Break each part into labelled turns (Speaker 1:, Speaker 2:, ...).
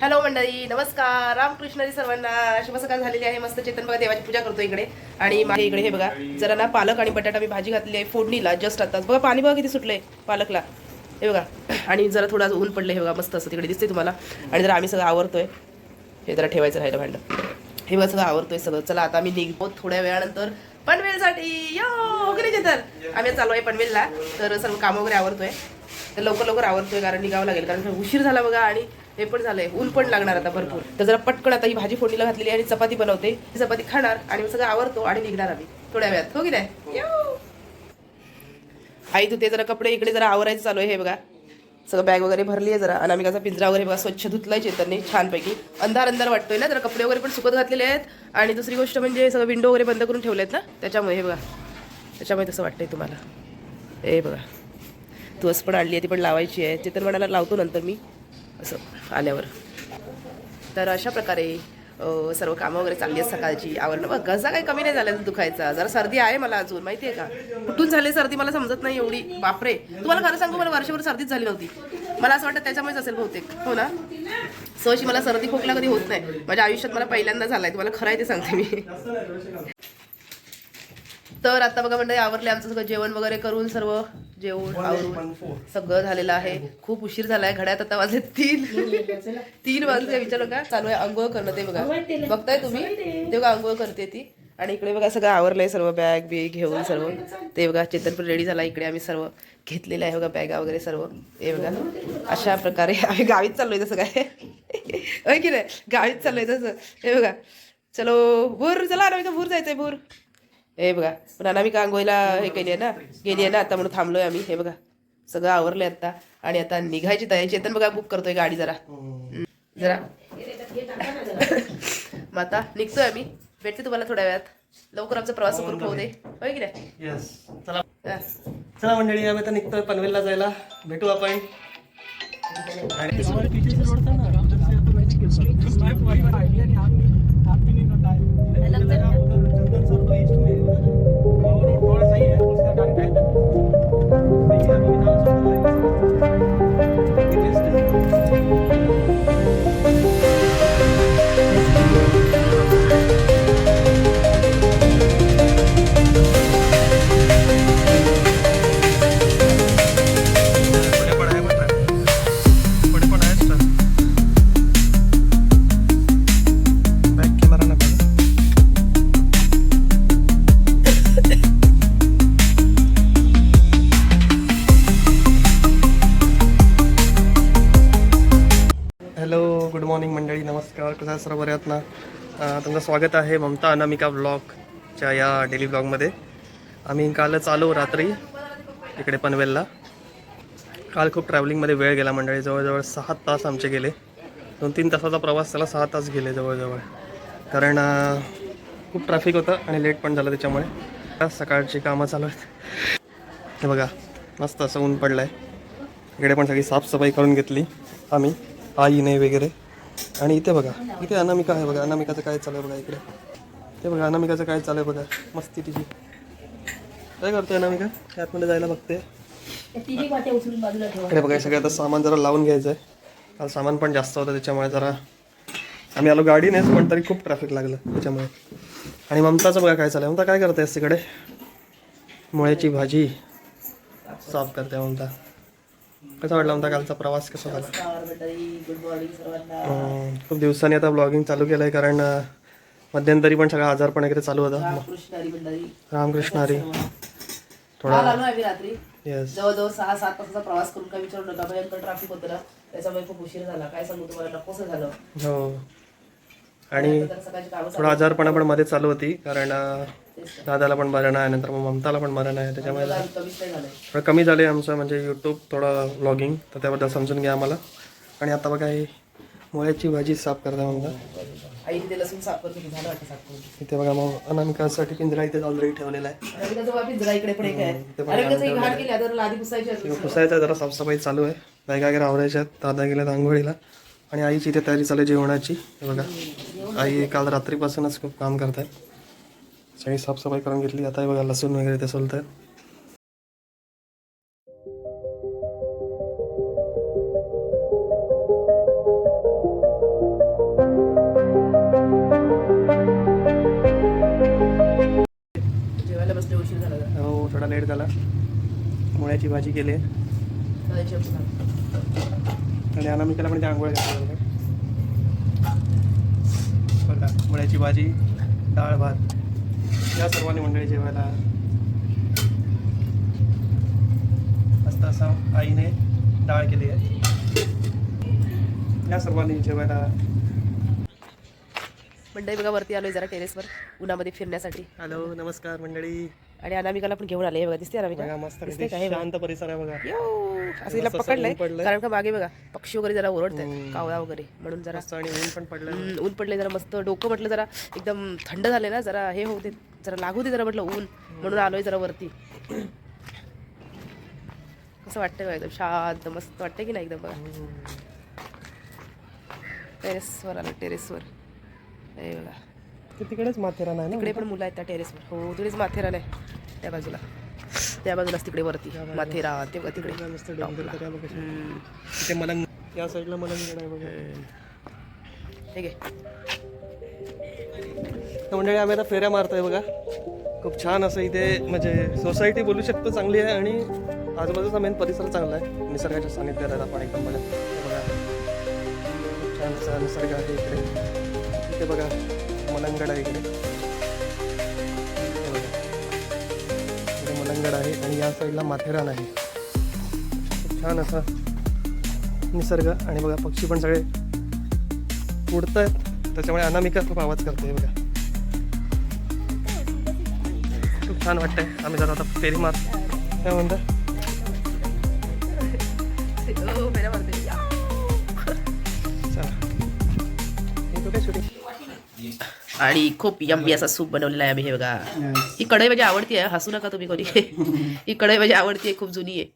Speaker 1: Hello मंडळी नमस्कार. रामकृष्णारी सर्वांना शुभ सकाळ झालेली आहे. मस्त चेतन बघा देवाची पूजा करतो इकडे. आणि माझ्या इकडे हे बघा जरा ना पालक आणि बटाटा मी भाजी घातली आहे फोडणीला जस्ट आताच बघा पाणी बघा किती सुटलंय पालकला. हे बघा आणि जरा थोडा ऊन पडलं हे बघा मस्त असं तिकडे दिसते तुम्हाला. आणि जरा आम्ही सगळं आवरतोय. हे जरा ठेवायचं राहिलं भांडं. हे बघा सगळं आवरतोय सगळं. चला आता आम्ही निघतो थोड्या वेळानंतर पनवेलसाठी. यो हो वगैरे चेतन? आम्ही चालू आहे पनवेलला. तर सर्व काम वगैरे आवरतोय. तर लवकर लवकर आवरतोय कारण निघावं लागेल कारण उशीर झाला बघा. आणि हे पण झालंय. ऊन पण लागणार आता भरपूर. तर जरा पटकन आता ही भाजी फोडणीला घातलेली आहे आणि चपाती बनवते. ही चपाती खाणार आणि मग सगळं आवरतो आणि निघणार आम्ही. थोड्या वेळात. हो की नाही? आई तू ते जरा कपडे इकडे जरा आवरायचं चालू आहे. हे बघा. सगळं बॅग वगैरे भरली आहे जरा अनामिकाचा पिंजरा वगैरे बघा स्वच्छ धुतलाय चेतनने छानपैकी. अंधार अंधार वाटतोय ना जरा कपडे वगैरे पण सुकत घातलेले आहेत. आणि दुसरी गोष्ट म्हणजे सगळं विंडो वगैरे बंद करून ठेवले आहेत ना त्याच्यामुळे हे बघा. त्याच्यामुळे तसं वाटतंय तुम्हाला. हे बघा. तुळस पण आणली आहे ती पण लावायची आहे. चेतन म्हणाला लावतो नंतर मी. असं आल्यावर. तर अशा प्रकारे सर्व कामं वगैरे चालली आहेत सकाळची. आवरणं बघ घसा काही कमी नाही झाला दुखायचा. जरा सर्दी आहे मला अजून माहिती आहे का? कुठून झाली सर्दी मला समजत नाही एवढी. बापरे. तुम्हाला खरं सांगू मला वर्षभर सर्दीच झाली नव्हती. मला असं वाटतं त्याच्यामुळेच असेल बहुतेक. हो ना? सहशी मला सर्दी खोकला कधी होत नाही. माझ्या आयुष्यात मला पहिल्यांदा झालाय. तुम्हाला खरं आहे ते सांगते मी. तर आता बघा म्हणजे आवरले आमचं सगळं जेवण वगैरे करून सर्व जेवण आवरून सगळं झालेलं आहे. खूप उशीर झालाय घड्यात आता वाजले तीन. तीन वाजले विचारू का चालू आहे आंघोळ करणं ते बघा. बघताय तुम्ही? ते बघा आंघोळ करते ती. आणि इकडे बघा सगळं आवरलंय सर्व बॅग बिग घेऊन सर्व. ते बघा चेतन पण रेडी झाला इकडे आम्ही सर्व घेतलेलं आहे बघा बॅगा वगैरे सर्व. हे बघा अशा प्रकारे आम्ही गावीत चाललोय तसं काय. होय की नाही? गावीत चाललोय तसं. हे बघा. चलो भूर चला भूर जायचंय भूर. हे बघा पण अनामिका आंघोळीला हे केली आहे ना गेली आहे ना आता म्हणून थांबलोय आम्ही. हे बघा सगळं आवरलंय आता. आणि आता निघायची तयारी. चेतन बघा बुक करतोय गाडी जरा. जरा. मग आता निघतोय आम्ही. भेटते तुम्हाला थोड्या वेळात. लवकर आमचा प्रवास करून होऊ दे. होय की नाही?
Speaker 2: येस चला.
Speaker 1: हा.
Speaker 2: चला मंडळी आम्ही आता निघतोय पनवेलला जायला. भेटू आपण. पुढे सर्व ना. तुमचं स्वागत आहे ममता अनामिका ब्लॉगच्या या डेली ब्लॉगमध्ये. आम्ही कालच आलो रात्री इकडे पनवेलला. काल खूप ट्रॅव्हलिंगमध्ये वेळ गेला मंडळी. जवळजवळ सहा तास आमचे गेले. दोन तीन तासाचा प्रवास त्याला सहा तास गेले जवळजवळ. कारण खूप ट्रॅफिक होतं आणि लेट पण झालं त्याच्यामुळे. सकाळची कामं चालू आहेत. हे बघा मस्त असं ऊन पडलं आहे इकडे पण सगळी साफसफाई करून घेतली आम्ही. आईने वगैरे. आणि इथे बघा इथे अनामिका आहे बघा अनामिकाचं काय चालू आहे बघा इकडे. ते बघा अनामिकाचं काय चालू आहे बघा मस्ती तिची. काय करतोय अनामिका? आतमध्ये जायला बघते. इकडे बघा सगळं आता सामान जरा लावून घ्यायचं आहे काल सामान पण जास्त होतं त्याच्यामुळे जरा आम्ही आलो गाडीनेच पण तरी खूप ट्रॅफिक लागलं त्याच्यामुळे. आणि ममताचं बघा काय चालू ममता काय करते तिकडे मुळ्याची भाजी. साफ करते ममता. कसा वाटला ममता कालचा प्रवास कसा झाला? अं, खूप दिवसांनी आता ब्लॉगिंग चालू केलं आहे कारण मध्यंतरी पण सगळा आजार पण वगैरे चालू होता.
Speaker 1: रामकृष्ण हरी
Speaker 2: थोडा
Speaker 1: आलो आम्ही रात्री.
Speaker 2: येस
Speaker 1: जवळजवळ सहा सात तासाचा प्रवास करून काय विचारू नका भयंकर ट्रॅफिक होतं ना. त्याच्यामुळे खूप उशीर झाला. काय सांगू तुम्हाला नकोसं झालं.
Speaker 2: हो. आणि थोडा आजारपणा पण मध्ये चालू होती कारण दादाला पण बरं नाही नंतर मग ममताला पण बरं नाही त्याच्यामुळे थोडं कमी झाले आमचं म्हणजे यूट्यूब थोडं व्लॉगिंग तर त्याबद्दल समजून घ्या आम्हाला. आणि आता बघा ही मुळ्याची भाजी साफ करता
Speaker 1: करून.
Speaker 2: इथे बघा मग अनामिकासाठी पिंजरा इथे ऑलरेडी ठेवलेला आहे.
Speaker 1: पुसायची
Speaker 2: जरा साफसफाई चालू आहे. बॅगा वगैरे आवरायच्या दादा गेल्यात आंघोळीला. आणि आईची इथे तयारी चालू आहे जेवणाची. बघा. आई काल रात्रीपासूनच खूप काम करत आहे सगळी साफसफाई करून घेतली. आता बघा लसूण वगैरे ते सोलत आहेत हो थोडा लेट झाला. मुळ्याची भाजी केली. आणि अनामिकाला पण ते आंघोळ घातली मुळ्याची भाजी डाळ भात. या सर्वांनी मंडळी जेवायला. मस्त असा आईने डाळ केली आहे. या सर्वांनी जेवायला.
Speaker 1: मंडई बघा वरती आलोय जरा टेरेसवर उन्हामध्ये फिरण्यासाठी.
Speaker 2: हॅलो नमस्कार मंडळी.
Speaker 1: आणि अनामिकाला पण घेऊन आले बघा दिसते अनामिका?
Speaker 2: मस्त
Speaker 1: दिसते
Speaker 2: शांत परिसर आहे बघा.
Speaker 1: असं
Speaker 2: असं
Speaker 1: पकडलंय. कारण का मागे बघा पक्षी वगैरे जरा ओरडतात
Speaker 2: हम्म.
Speaker 1: कावळा वगैरे म्हणून जरा.
Speaker 2: आणि ऊन पण पडलं
Speaker 1: ऊन पडले जरा मस्त डोकं म्हटलं जरा एकदम थंड झाले ना जरा हे होऊ दे जरा लागू दे जरा म्हटलं ऊन. म्हणून आलोय जरा वरती. कसं वाटतंय बघा एकदम शांत मस्त वाटतंय की नाही एकदम बघा. टेरेसवर आलो टेरेसवर. हे बघा.
Speaker 2: तिकडेच माथेरान आहे
Speaker 1: तिकडे पण मुलं आहेत त्या टेरेसवर. हो तिकडेच माथेरान आहे. त्या बाजूला. त्या बाजूलाच तिकडे वरती. माथेरान ते बघा तिकडे.
Speaker 2: आहे मलंग या साईडला मलंगगड आहे बघा.
Speaker 1: हे घे.
Speaker 2: तर मंडळी आम्ही आता फेऱ्या मारतोय बघा. खूप छान असं इथे म्हणजे सोसायटी बोलू शकतो चांगली आहे आणि आजूबाजूचा मेन परिसर चांगला आहे. निसर्गाच्या सानिध्यात आहे आपण एकदम बघा. खूप छान असा निसर्ग आहे इकडे. इथे बघा मलंगड आहे इकडे. इकडे मलंगड आहे आणि या साईडला माथेरान आहे. खूप छान असा निसर्ग आणि बघा पक्षी पण सगळे उडत आहेत त्याच्यामुळे अनामिका खूप आवाज करते बघा. छान वाटतंय. आम्ही जरा आता फेरी मार काय म्हणता?
Speaker 1: आणि खूप यम्मी असा सूप बनवलेला आहे आम्ही हे बघा. ही कढई माझी आवडती आहे हसू नका तुम्ही कोणी. ही कढई माझी आवडती आहे खूप जुनी आहे.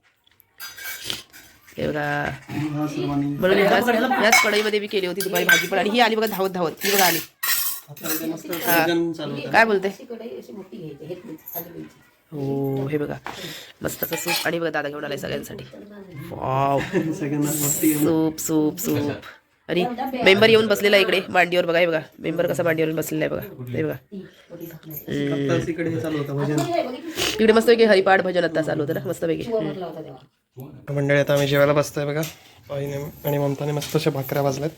Speaker 1: हे बघा. म्हणून ह्याच कढईमध्ये मी केली होती दुपारी भाजी पण. आणि ही आली बघा धावत धावत ही बघा आली. काय बोलते? हो हे बघा. मस्त सूप. आणि बघा दादा घेऊन आलाय सगळ्यांसाठी. वाव सूप सूप सूप आणि मेंबर येऊन बसलेला आहे इकडे मांडीवर. बघा हे बघा. मेंबर कसा मांडीवर बसलेला आहे बघा. हे बघा.
Speaker 2: इकडे
Speaker 1: तिकडे मस्त पैकी हरिपाठ भजन आता चालू होतं ना मस्त पैकी.
Speaker 2: मंडळी आता आम्ही जेवायला बसतोय बघा. आणि ममताने मस्त अशा भाकऱ्या भाजल्यात.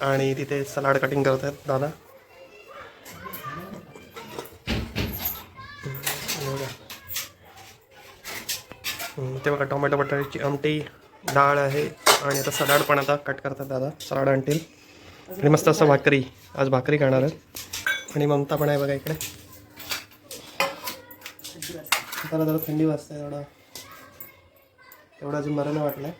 Speaker 2: आणि तिथे सलाड कटिंग करत आहेत दादा ते बघा टोमॅटो बटाट्याची आमटी डाळ आहे. आणि आता सलाड पण आता कट करतात दादा सलाड आणतील आणि मस्त असं भाकरी आज भाकरी खाणार आहेत. आणि ममता पण आहे बघा इकडे. जरा जरा थंडी वाजते एवढा. एवढा अजून बरं नाही वाटलं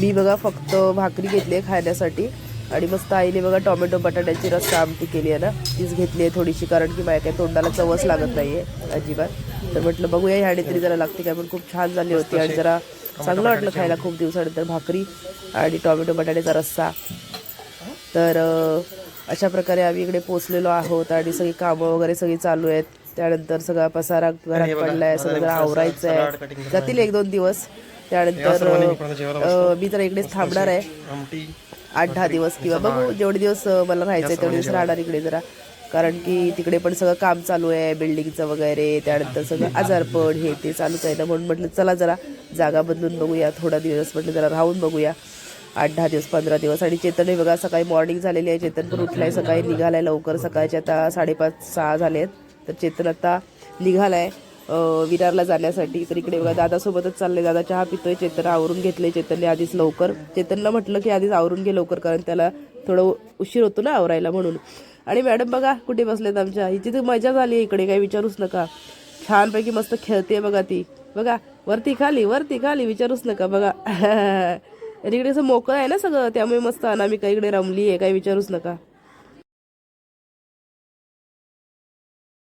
Speaker 1: मी बघा फक्त भाकरी घेतली आहे खाण्यासाठी. आणि मस्त आईने बघा टोमॅटो बटाट्याची रस्सा आमटी केली आहे ना. तीच घेतली आहे थोडीशी कारण की माझ्या काय तोंडाला चवच लागत नाहीये अजिबात. तर म्हटलं बघूया ह्याने तरी जरा लागते काय पण खूप छान झाली होती आणि जरा चांगलं वाटलं खायला खूप दिवसानंतर भाकरी आणि टोमॅटो बटाट्याचा रस्सा. तर अशा प्रकारे आम्ही इकडे पोचलेलो आहोत आणि सगळी कामं वगैरे सगळी चालू आहेत. त्यानंतर सगळा पसारा घरात पडलाय सगळं जरा आवरायचं आहे जातील एक दोन दिवस. त्यानंतर मी तर इकडेच थांबणार आहे. आठ दहा दिवस किंवा बघू जेवढे दिवस मला राहायचंय तेवढे दिवस राहणार इकडे जरा. कारण की तिकडे पण सगळं काम चालू आहे बिल्डिंगचं वगैरे त्यानंतर सगळं आजारपण हे ते चालूच आहे. ना म्हणून म्हटलं चला जरा जागा बदलून बघूया थोडा दिवस म्हटलं जरा राहून बघूया. आठ दहा दिवस पंधरा दिवस. आणि चेतन हे बघा सकाळी मॉर्निंग झालेली आहे. चेतन पण उठलाय सकाळी निघालाय लवकर. सकाळचे आता साडेपाच सहा झाले आहेत तर चेतन आता निघालाय. विरारला जाण्यासाठी. तर इकडे बघा दादासोबतच चालले. दादा चहा पितोय चेतन आवरून घेतले चेतनने आधीच लवकर. चेतनला म्हटलं की आधीच आवरून घे लवकर कारण त्याला थोडं उशीर होतो ना आवरायला म्हणून. आणि मॅडम बघा कुठे बसलेत आमच्या? हिची तर मजा झाली इकडे काही विचारूच नका. छानपैकी मस्त खेळते बघा ती. बघा वरती खाली वरती खाली विचारूच नका. बघा. आणि इकडे असं मोकळं आहे ना सगळं त्यामुळे मस्त अनामिका इकडे रमली आहे काही विचारूच नका.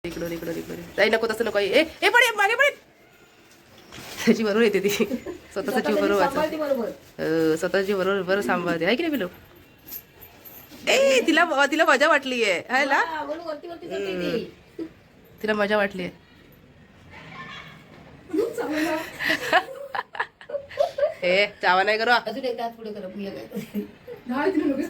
Speaker 1: इकडून इकडून इकडून. ताई नको तसं नको. ए ए पडे मागे पडे त्याची बरोबर येते ती. स्वतःचा जीव बरोबर. स्वतःची बरोबर. बरं सांभाळते. आहे की नाही पिलो ए तिला तिला मजा वाटली आहे. हाय ना? तिला मजा वाटली आहे. ए चावा नाही करू.
Speaker 3: अजून एकदा हात पुढे करा पुढे करा.